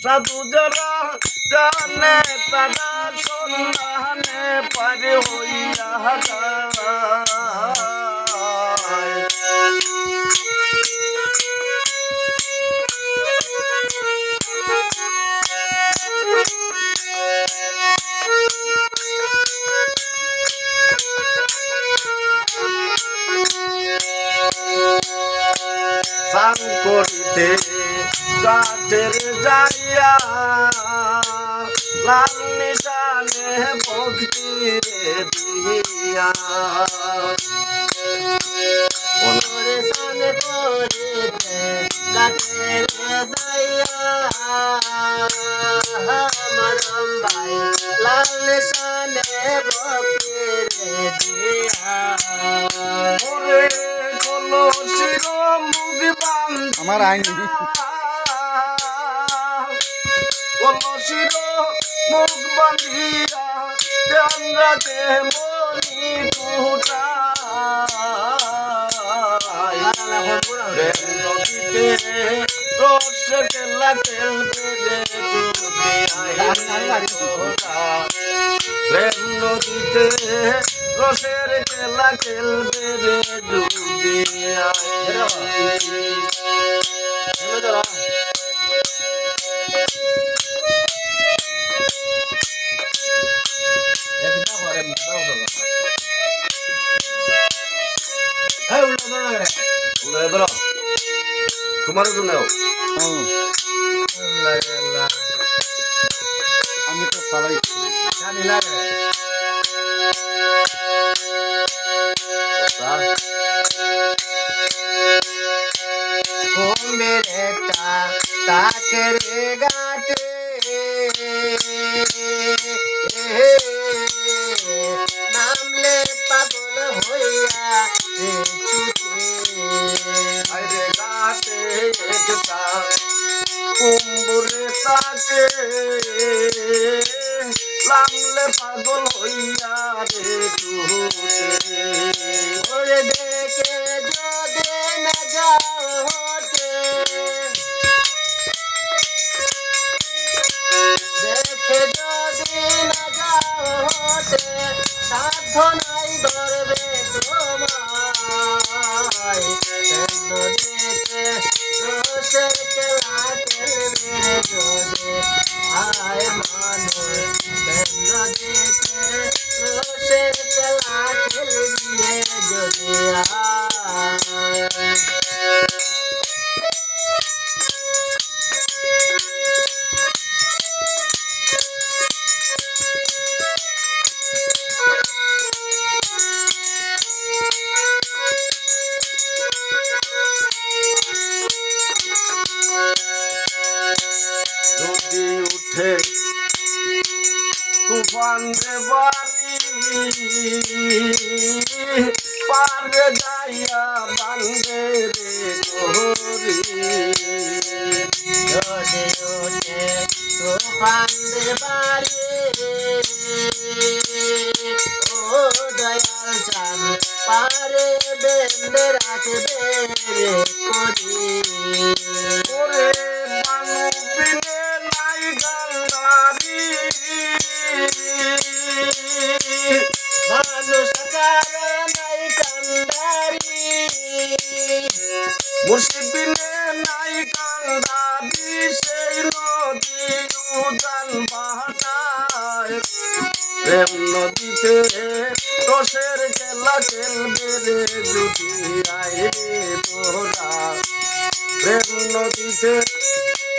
সাধু যারা জানে তারা সন্ধানে পারে হইয়া সাং করিতে কাঠের যাইয়া লাল নিশানে ভক্তি রে দিয়া গাছের যাইয়া মরম ভাই লাল মুখ বান্ধ আমার আইন। মুখ বান্ধিয়া, ধ্যান রাখে মনি কুটায় নদীতে রসের খেলা খেলবে রে ডুবে প্রেম নদীতে রসের খেলা খেলবে রে ডুবে ধরো তোমার জন্য আমি তো চালাই কুম্ভের একটা কাকের গাটে তাকে। লামলে পাগল হইয়া রে টুটে ওরে দেখে যদি না যাও দেখে যদি না যাও সাধ্য রে বাড়ি পারে যাইয়া বান্ধে রে গহরি। যদি ওঠে তুফান দে বাড়ি ও দয়াল পারে বেঁধে রাখবে রে করি। প্রেম নদীতে রসের খেলা খেলবে রে যদি আয় রে তোরা। প্রেম নদীতে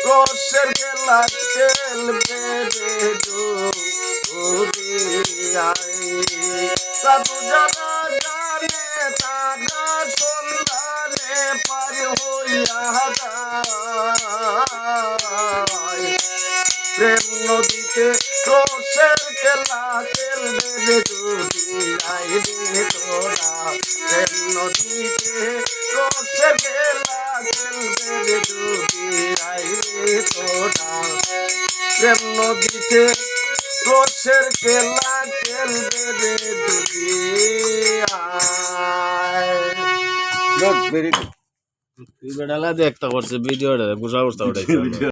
রসের খেলা খেলবে রে যদি আয় সাধু যারা জানে তারা সন্ধানে পার হইয়া প্রেম নদীতে রসের খেলা খেলবে রে যদি আই রে তোরা। প্রেম নদীতে রসের খেলা খেলবে রে যদি আই রে তোরা। প্রেম নদীতে রসের খেলা খেলবে রে যদি আয়। গুড ভেরি গুড বেড়ালা দেখতে করছে ভিডিওটা অবস্থা ওটাই।